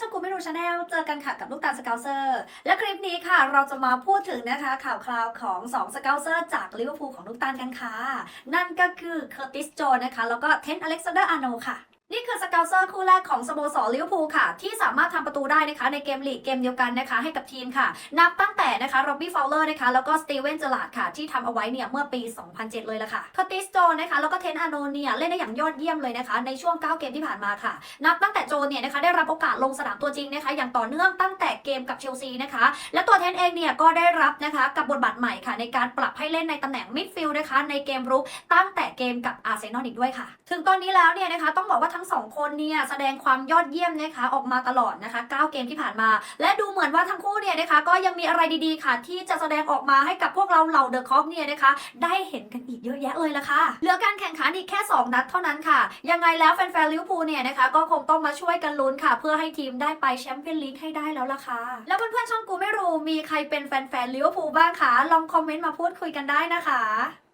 ช่อกันค่ะกับลูกตาลสเกลเซอร์ และคลิปนี้ค่ะเราจะมาพูดถึงนะคะข่าวคราวของ2สเกลเซอร์จากลิเวอร์พูลของลูกตาลกันค่ะ นั่นก็คือเคอร์ติสโจนะคะแล้วก็เทนอเล็กซานเดอร์อาร์โนค่ะ นี่คือสเกลเซอร์คู่แรกของสโมสรลิเวอร์พูลค่ะ ที่สามารถทำประตูได้นะคะในเกมลีกเกมเดียวกันนะคะ ให้กับทีมค่ะ นับตั้งแต่นะคะโรบบี้ฟาวเลอร์นะคะแล้วก็สตีเวนเจอราร์ดค่ะ ที่ทำเอาไว้เนี่ยเมื่อปี 2007 เลยละค่ะคอติสโจนะคะแล้วก็เทนอาโนเนี่ยเล่นได้อย่างยอดเยี่ยมเลยนะคะ ในช่วง 9 เกมที่ผ่านมาค่ะ นับตั้งแต่โจเนี่ยนะคะได้รับโอกาสลงสนามตัวจริงนะคะ อย่างต่อเนื่องตั้งแต่เกมกับเชลซีนะคะ และตัวเทนเองเนี่ยก็ได้รับนะคะกับบทบาทใหม่ค่ะ ในการปรับให้เล่นในตำแหน่งมิดฟิลด์นะคะในเกมรุกตั้งแต่เกมกับอาร์เซนอลอีกด้วยค่ะ ถึงตอนนี้แล้วเนี่ยนะคะต้องบอกว่าทั้งสองคนเนี่ยแสดงความยอดเยี่ยมนะคะออกมาตลอดนะคะ 9 เกมที่ผ่านมา และดูเหมือนว่าทั้งคู่เนี่ยนะคะก็ยังมีอะไรดีๆค่ะ ที่จะแสดงออกมาให้กับพวกเราเหล่าเดอะคอปเนี่ยนะคะ ได้เห็นกันอีกเยอะแยะเลยละค่ะเหลือการแข่งขันอีกแค่ 2 นัดเท่านั้นค่ะ ยังไงแล้วแฟนๆลิเวอร์พูลเนี่ยนะคะก็คงต้องมาช่วยกันลุ้นค่ะ เพื่อให้ทีมได้ไปแชมเปี้ยนลีกให้ได้แล้วล่ะค่ะแล้วเพื่อนๆช่องกูไม่รู้มีใครเป็นแฟนๆลิเวอร์พูลบ้างคะลองคอมเมนต์มาพูดคุยกันได้นะคะ